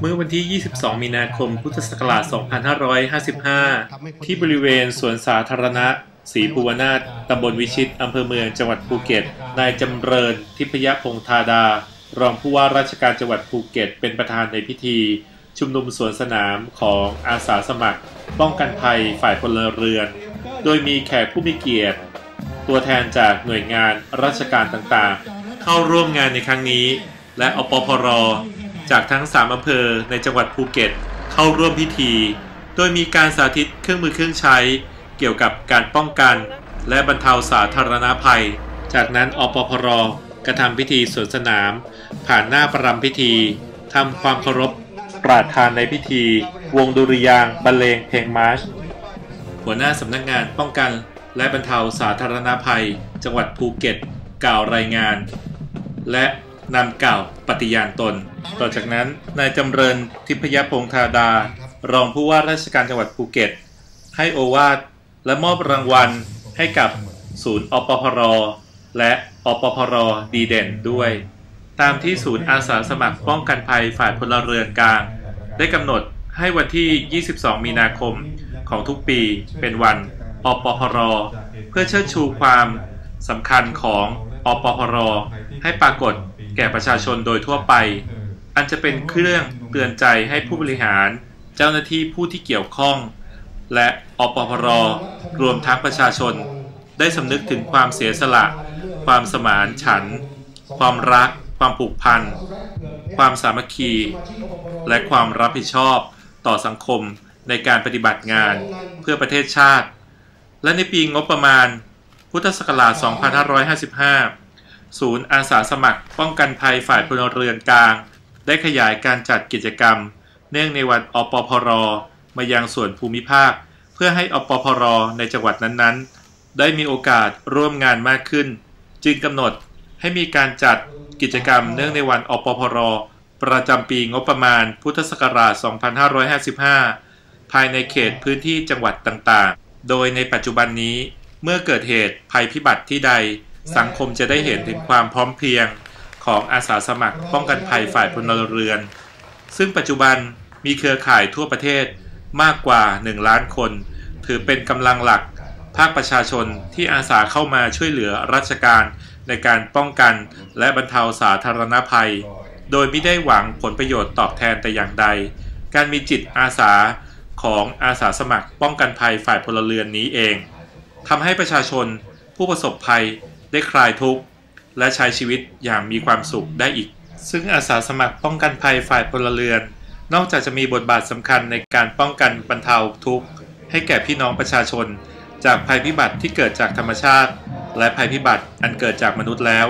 เมื่อวันที่ 22 มีนาคม พุทธศักราช 2555 ที่บริเวณสวนสาธารณะศรีภูวนาถตำบลวิชิต อำเภอเมือง จังหวัดภูเก็ต นายจำเริญ ทิพยพงธาดา รองผู้ว่าราชการจังหวัดภูเก็ต เป็นประธานในพิธี ชุมนุมสวนสนามของอาสาสมัคร ป้องกันภัยฝ่ายพลเรือน โดยมีแขกผู้มีเกียรติ ตัวแทนจากหน่วยงานราชการต่างๆ เข้าร่วมงานในครั้งนี้ และอปพร จากทั้ง3อำเภอในจังหวัดภูเก็ตเข้าร่วมพิธี โดยมีการสาธิตเครื่องมือเครื่องใช้ เกี่ยวกับการป้องกัน และบรรเทาสาธารณภัย จากนั้นอปพรกระทำพิธีสวนสนาม ผ่านหน้าประรำพิธีทำความเคารพปราดทานในพิธี วงดุริยางบรรเลงเพลงมาร์ชหัวหน้าสำนักงานป้องกัน และบรรเทาสาธารณภัย จังหวัดภูเก็ต กล่าวรายงาน และ นำกล่าวปฏิญาณตน ต่อจากนั้นนายจำเริญทิพยพงธาดา รองผู้ว่าราชการจังหวัดภูเก็ต ให้โอวาทและมอบรางวัลให้กับศูนย์อปพรและอปพรดีเด่นด้วย ตามที่ศูนย์อาสาสมัครป้องกันภัยฝ่ายพลเรือนกลาง ได้กำหนดให้วันที่ 22 มีนาคมของทุกปีเป็นวันอปพรเพื่อเชิดชูความสำคัญของอปพรให้ปรากฏ แก่ประชาชนโดยทั่วไป อันจะเป็นเครื่องเตือนใจให้ผู้บริหาร เจ้าหน้าที่ผู้ที่เกี่ยวข้อง และอปพรรวมทั้งประชาชน ได้สำนึกถึงความเสียสละ ความสมานฉันท์ความรัก ความผูกพัน ความสามัคคี และความรับผิดชอบต่อสังคมในการปฏิบัติงานเพื่อประเทศชาติ และในปีงบประมาณ พุทธศักราช 2555 ศูนย์อาสาสมัคร ป้องกันภัยฝ่ายพลเรือนกลาง ได้ขยายการจัดกิจกรรม เนื่องในวันอปพร มายังส่วนภูมิภาค เพื่อให้อปพร ในจังหวัดนั้นๆ ได้มีโอกาสร่วมงานมากขึ้น จึงกำหนดให้มีการจัดกิจกรรมเนื่องในวันอปพร ประจำปีงบประมาณพุทธศักราช 2555 ภายในเขตพื้นที่จังหวัดต่างๆ โดยในปัจจุบันนี้เมื่อเกิดเหตุภัยพิบัติที่ใด สังคมจะได้เห็นถึงความพร้อมเพรียงของอาสาสมัครป้องกันภัยฝ่ายพลเรือน ซึ่งปัจจุบันมีเครือข่ายทั่วประเทศมากกว่า 1 ล้านคน ถือเป็นกำลังหลักภาคประชาชนที่อาสาเข้ามาช่วยเหลือราชการในการป้องกันและบรรเทาสาธารณภัย โดยไม่ได้หวังผลประโยชน์ตอบแทนแต่อย่างใด การมีจิตอาสาของอาสาสมัครป้องกันภัยฝ่ายพลเรือนนี้เองทำให้ประชาชนผู้ประสบภัย ได้คลายทุกข์ และใช้ชีวิตอย่างมีความสุขได้อีก ซึ่งอาสาสมัครป้องกันภัยฝ่ายพลเรือน นอกจากจะมีบทบาทสำคัญในการป้องกันบรรเทาทุกข์ ให้แก่พี่น้องประชาชน จากภัยพิบัติที่เกิดจากธรรมชาติ และภัยพิบัติอันเกิดจากมนุษย์แล้ว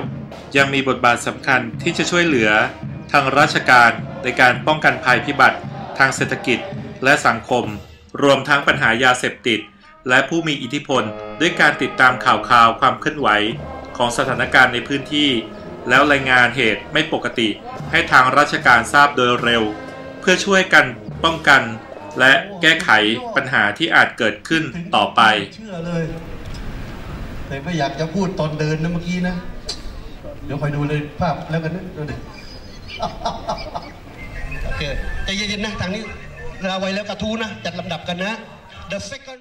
ยังมีบทบาทสำคัญที่จะช่วยเหลือ ทางราชการในการป้องกันภัยพิบัติ ทางเศรษฐกิจและสังคม รวมทั้งปัญหายาเสพติด และผู้มีอิทธิพล ด้วยการติดตามข่าวข่าวความเคลื่อนไหว ของสถานการณ์ในพื้นที่ แล้วรายงานเหตุไม่ปกติ ให้ทางราชการทราบโดยเร็ว เพื่อช่วยกันป้องกัน และแก้ไขปัญหาที่อาจเกิดขึ้นต่อไป เชื่อเลยแต่ไม่อยากจะพูดตอนเดินนะเมื่อกี้นะ เดี๋ยวคอยดูเลยภาพแล้วกันนะดูดิโอเคใจเย็นๆนะ ทางนี้เราไว้แล้วกระทู้นะ จัดลำดับกันนะ The second